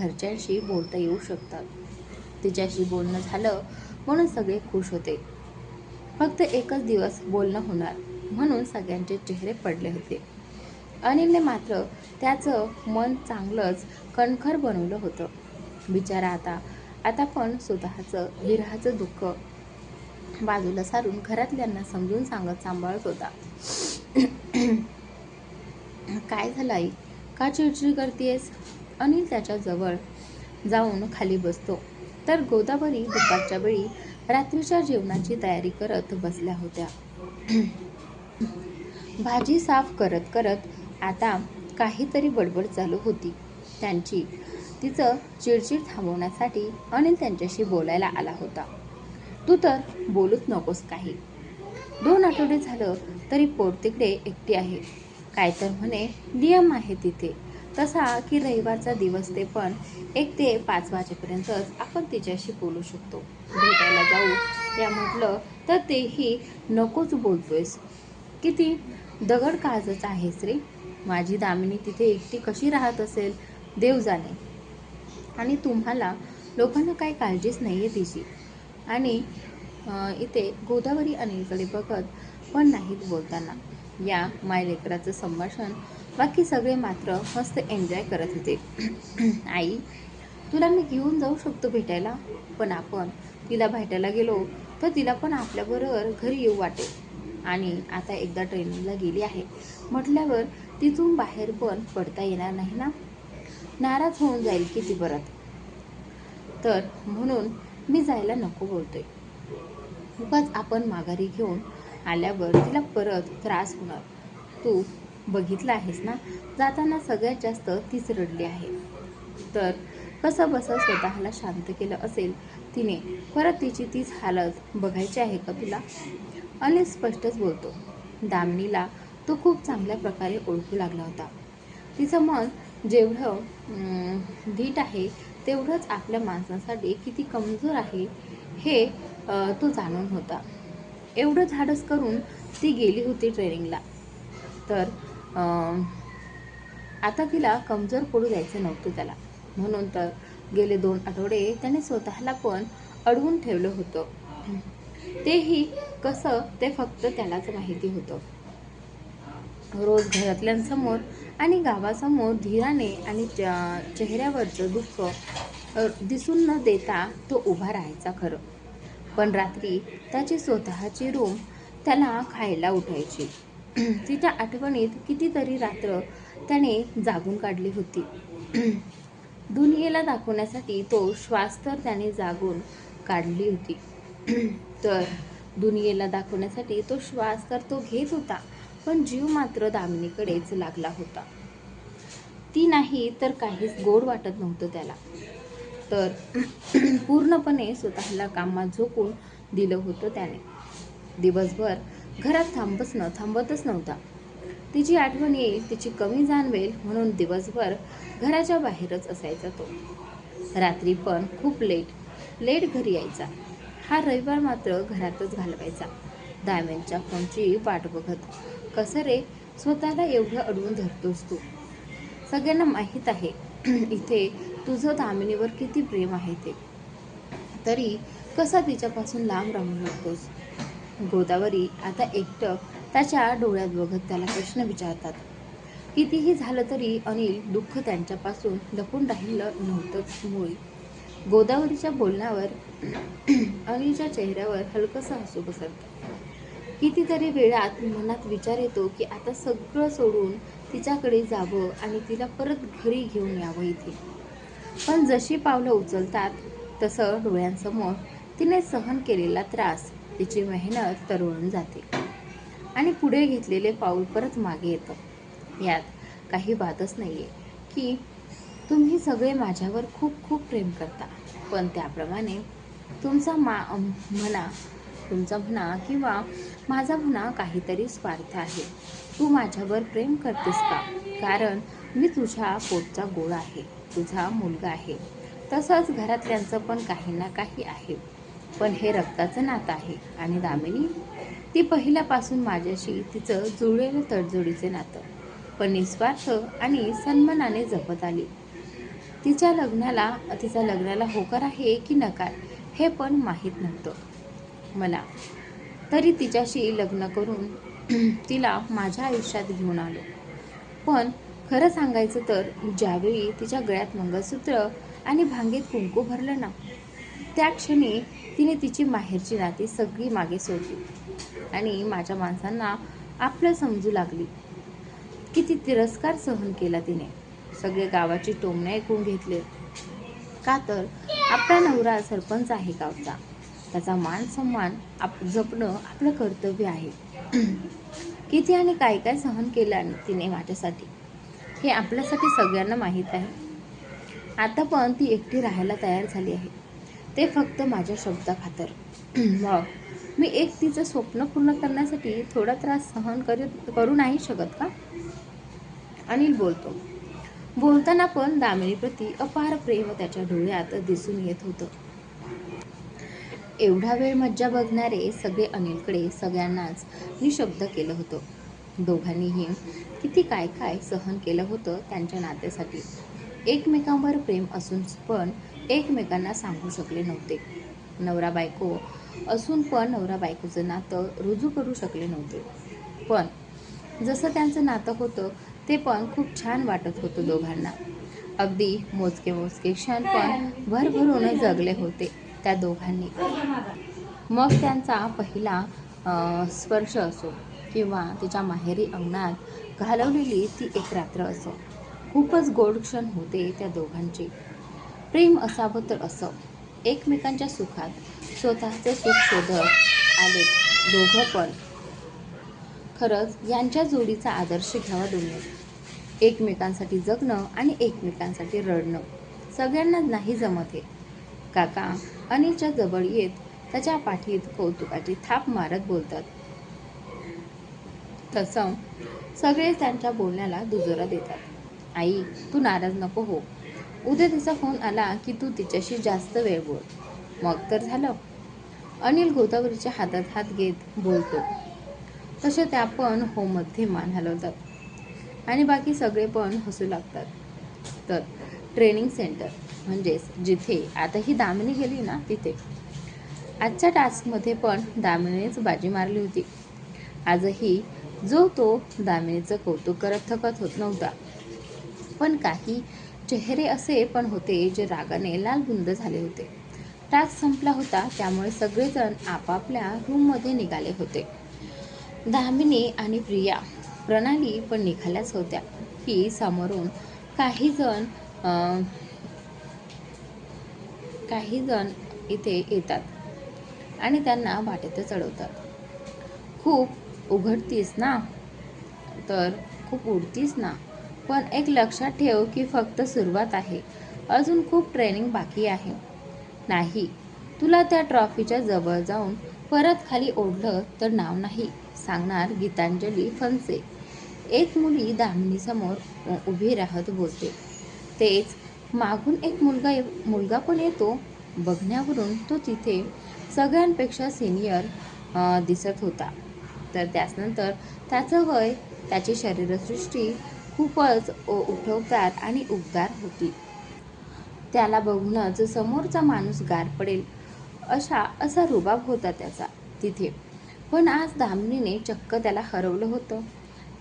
घरच्यांशी बोलता येऊ शकतात. तिच्याशी बोलणं झालं म्हणून सगळे खुश होते. फक्त एकच दिवस बोलणं होणार म्हणून सगळ्यांचे चेहरे पडले होते. अनिलने मात्र त्याचं मन चांगलंच कणखर बनवलं होतं. बिचारा आता आता पण स्वतःचं विरहाचं दुःख बाजूला सारून घरातल्यांना समजून सांगत सांभाळत होता. काय झालं आई? का चिडचिड करतेस अनिल त्याच्याजवळ जाऊन खाली बसतो. तर गोदावरी दुपारच्या वेळी रात्रीच्या जेवणाची तयारी करत बसल्या होत्या. भाजी साफ करत करत आता काहीतरी बडबड चालू होती. त्यांची तिचं चिडचिड थांबवण्यासाठी अनिल त्यांच्याशी बोलायला आला होता. तू तर बोलूच नकोस काही. दोन आठवडे झालं तरी पोट तिकडे एकटी आहे. काय तर म्हणे नियम आहे तिथे. तसा की रविवारचा दिवस ते पण एक ते पाच वाजेपर्यंतच आपण तिच्याशी बोलू शकतो. भेटायला जाऊ. या म्हटलं तर तेही नकोच बोलतोयस. किती दगड काजच आहेस रे. माझी दामिनी तिथे एकटी कशी राहत असेल? देव जाणे. आणि तुम्हाला लोकांना काही काळजीच नाही आहे तिची. आणि इथे गोदावरी अनिलकडे बघत पण नाहीत बोलताना. या माय लेकराचं संभाषण बाकी सगळे मात्र मस्त एन्जॉय करत होते. आई तुला मी घेऊन जाऊ शकतो भेटायला पण आपण तिला भेटायला गेलो तर तिला पण आपल्याबरोबर घरी येऊ वाटेल आणि आता एकदा ट्रेनिंगला गेली आहे. म्हटल्यावर तिथून बाहेर पण पडता येणार नाही ना? नाराज होऊन जाईल की ती परत. तर म्हणून मी जायला नको बोलतोय. उगाच आपण माघारी घेऊन आल्यावर तिला परत त्रास होणार. तू बघितलं आहेस ना? जाताना सगळ्यात जास्त तीच रडली आहे. तर कसं बसं स्वतःला शांत केलं असेल तिने परत तिची तीच हालत बघायची आहे का तुला? अनिल स्पष्टच बोलतो. दामिनीला तो खूप चांगल्या प्रकारे ओळखू लागला होता. तिचं मन जेवढं धीट आहे तेवढंच आपल्या माणसासाठी किती कमजोर आहे हे तो जाणून होता. एवढं धाडस करून ती गेली होती ट्रेनिंगला. तर आता तिला कमजोर पडू द्यायचं नव्हतं त्याला. म्हणून तर गेले दोन आठवडे त्याने स्वतःला पण अडवून ठेवलं होतं. तेही कसं ते फक्त त्यालाच माहिती होतं. रोज घरातल्यांसमोर आणि गावासमोर धीराने आणि च- चेहऱ्यावरचं दुःख दिसून न देता तो उभा राहायचा खरं. पण रात्री त्याची स्वतःची रूम त्याला खायला उठायची. तिच्या आठवणीत कितीतरी रात्र त्याने जागून काढली होती. दुनियेला दाखवण्यासाठी तो श्वास तर त्याने जागून काढली होती. तर दुनियेला दाखवण्यासाठी तो श्वास तर तो घेत होता पण जीव मात्र दामिनीकडेच लागला होता. ती नाही तर काहीच गोड वाटत नव्हतं त्याला. तर पूर्णपणे स्वतःला कामात झोकून दिलं होतं त्याने. दिवसभर घरात थांबच न थांबतच नव्हता. तिची आठवण येईल तिची कमी जाणवेल म्हणून दिवसभर घराच्या बाहेरच असायचा तो. रात्री पण खूप लेट लेट घरी यायचा. हा रविवार मात्र घरातच घालवायचा. दाम्यांच्या फोनची वाट बघत कसं रे स्वतःला एवढं अडवून धरतोस तू? सगळ्यांना माहीत आहे इथे तुझं दामिनीवर किती प्रेम आहे ते. तरी कसा तिच्यापासून लांब राहू लागतोस गोदावरी आता एकटक त्याच्या डोळ्यात बघत त्याला प्रश्न विचारतात. कितीही झालं तरी अनिल दुःख त्यांच्यापासून लपून राहिलं नव्हतंच मुळी. गोदावरीच्या बोलण्यावर अनिलच्या चेहऱ्यावर हलकंसं हसू बसत कितीतरी वेळात मनात विचार येतो की आता सगळं सोडून तिच्याकडे जावं आणि तिला परत घरी घेऊन यावं इथे. पण जशी पावलं उचलतात तसं डोळ्यांसमोर तिने सहन केलेला त्रास तिची मेहनत तरळून जाते. आणि पुढे घेतलेले पाऊल परत मागे येतं. यात काही वादच नाही आहे की तुम्ही सगळे माझ्यावर खूप खूप प्रेम करता. पण त्याप्रमाणे तुमचा मा म्हणा तुमचा म्हणा किंवा माझा म्हणा काहीतरी स्वार्थ आहे. तू माझ्यावर प्रेम करतेस का? कारण मी तुझ्या पोटचा गोळ आहे. तुझा मुलगा आहे. तसंच घरातल्यांचं पण काही ना काही आहे. पण हे रक्ताचं नातं आहे. आणि दामिनी ती पहिल्यापासून माझ्याशी तिचं जुळलेलं तडजोडीचे नातं. पण निस्वार्थ आणि सन्मानाने जपत आली. तिच्या लग्नाला तिच्या लग्नाला होकार आहे की नकार हे पण माहीत नव्हतं. मला. तरी तिच्याशी लग्न करून तिला माझ्या आयुष्यात घेऊन आलो. पण खरं सांगायचं तर ज्यावेळी तिच्या गळ्यात मंगळसूत्र आणि भांगेत कुंकू भरलं ना त्या क्षणी तिने तिची माहेरची नाती सगळी मागे सोडली. आणि माझ्या माणसांना आपलं समजू लागली. किती तिरस्कार सहन केला तिने. सगळे गावाची टोमणे ऐकून घेतले. का तर? आपला नवरा सरपंच आहे गावचा. त्याचा मान सन्मान आप जपणं आपलं कर्तव्य आहे. किती आणि काय काय सहन केलं तिने माझ्यासाठी? हे आपल्यासाठी सगळ्यांना माहीत आहे. आता पण ती एकटी राहायला तयार झाली आहे. ते फक्त माझ्या शब्दाखातर. मग मी एक तिचं स्वप्न पूर्ण करण्यासाठी थोडा त्रास सहन करत करू नाही शकत का? अनिल बोलतो. बोलताना पण दामिनीप्रती अपार प्रेम त्याच्या डोळ्यात दिसून येत होतं. एवढा वेळ मज्जा बघणारे सगळे अनिलकडे सगळ्यांनाच निशब्द केलं होतं. दोघांनीही किती काय काय सहन केलं होतं त्यांच्या नात्यासाठी. एकमेकांवर प्रेम असून पण एकमेकांना सांगू शकले नव्हते. नवरा बायको असून पण नवरा बायकोचं नातं रुजू करू शकले नव्हते. पण जसं त्यांचं नातं होतं ते पण खूप छान वाटत होतं दोघांना. अगदी मोजके मोजके क्षण पण भरभरून जगले होते त्या दोघांनी. मग त्यांचा पहिला स्पर्श असो किंवा तिच्या माहेरी अंगणात घालवलेली ती एक रात्र असो. खूपच गोड क्षण होते त्या दोघांची. प्रेम असावं तर असं. एकमेकांच्या सुखात स्वतःचे सुख शोधत आले दोघं पण. खरंच यांच्या जोडीचा आदर्श घ्यावा दुनियेत एकमेकांसाठी जगणं आणि एकमेकांसाठी रडणं. सगळ्यांना नाही जमत हे. काका अनिलच्या जवळ येत त्याच्या पाठीत कौतुकाची थाप मारत बोलतात. तसं सगळे त्यांच्या बोलण्याला दुजोरा देतात. आई तू नाराज नको हो. उद्या तिचा फोन आला की तू तिच्याशी जास्त वेळ बोल. मग तर झालं. अनिल गोदावरीच्या हातात हात घेत बोलतो. तसे त्या पण होममध्ये मान हलवतात. आणि बाकी सगळे पण हसू लागतात. तर ट्रेनिंग सेंटर म्हणजेच जिथे आता ही दामिनी गेली ना तिथे. आजच्या टास्कमध्ये पण दामिनीच बाजी मारली होती. आजही जो तो दामिनीचं कौतुक करत थकत होत नव्हता. पण काही चेहरे असे पण होते जे रागाने लालबुंद झाले होते. टास्क संपला होता त्यामुळे सगळेजण आपापल्या रूममध्ये निघाले होते. दामिनी आणि प्रिया प्रणाली पण निघाल्याच होत्या. की समोरून काही जण काही जण इथे येतात आणि त्यांना वाटेत चढवतात खूप उघडतीस ना? तर खूप उडतीस ना? पण एक लक्षात ठेव की फक्त सुरुवात आहे. अजून खूप ट्रेनिंग बाकी आहे. नाही तुला त्या ट्रॉफीच्या जवळ जाऊन परत खाली ओढलं तर नाव नाही सांगणार गीतांजली फनसे एक मुली दामिनीसमोर उभी राहत बोलते. तेच मागून एक मुलगा मुलगा पण येतो. बघण्यावरून तो तिथे सगळ्यांपेक्षा सिनियर दिसत होता. तर त्याचनंतर त्याचं वय त्याची शरीरसृष्टी खूपच उठवदार आणि उबदार होती. त्याला बघूनच समोरचा माणूस गार पडेल. अशा असा रुबाब होता त्याचा तिथे. पण आज दामिनीने चक्क त्याला हरवलं होतं.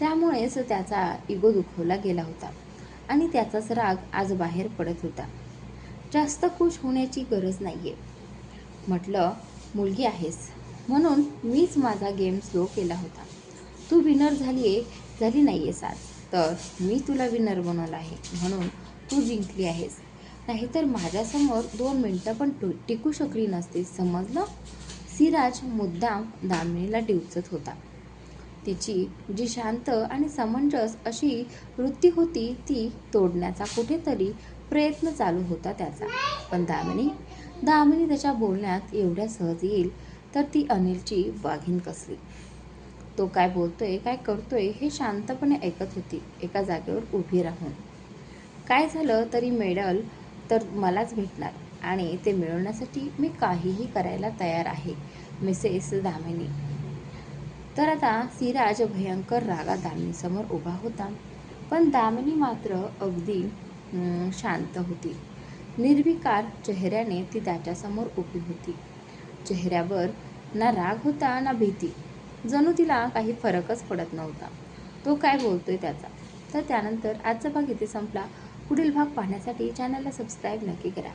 त्यामुळेच त्याचा इगो दुखवला गेला होता आणि त्याचाच राग आज बाहेर पडत होता. जास्त खुश होण्याची गरज नाही आहे म्हटलं मुलगी आहेस. म्हणून मीच माझा गेम स्लो केला होता. तू विनर झाली आहे झाली नाही आहेस आज तर मी तुला विनर बनवलं आहे म्हणून तू जिंकली आहेस. नाहीतर माझ्यासमोर दोन मिनटं पण टू टिकू शकली नसती समजलं? सिराज मुद्दाम दामिनीला डिवचत होता. तिची जी शांत आणि समंजस अशी वृत्ती होती ती तोडण्याचा कुठेतरी प्रयत्न चालू होता त्याचा. पण दामिनी दामिनी त्याच्या बोलण्यात एवढ्या सहज येईल तर ती अनिलची वाघीण कसली? तो काय बोलतोय काय करतोय हे शांतपणे ऐकत होती. एका जागेवर उभी राहून. काय झालं तरी मेडल तर मलाच भेटणार आणि ते मिळवण्यासाठी मी काहीही करायला तयार आहे मिसेस दामिनी. तर आता सिराज भयंकर रागा दामिनीसमोर उभा होता. पण दामिनी मात्र अगदी शांत होती. निर्विकार चेहऱ्याने ती त्याच्यासमोर उभी होती. चेहऱ्यावर ना राग होता ना भीती. जणू तिला काही फरकच पडत नव्हता. तो काय बोलतोय त्याचा? तर त्यानंतर आजचा भाग इथे संपला. पुढील भाग पाहण्यासाठी चॅनलला सबस्क्राईब नक्की करा.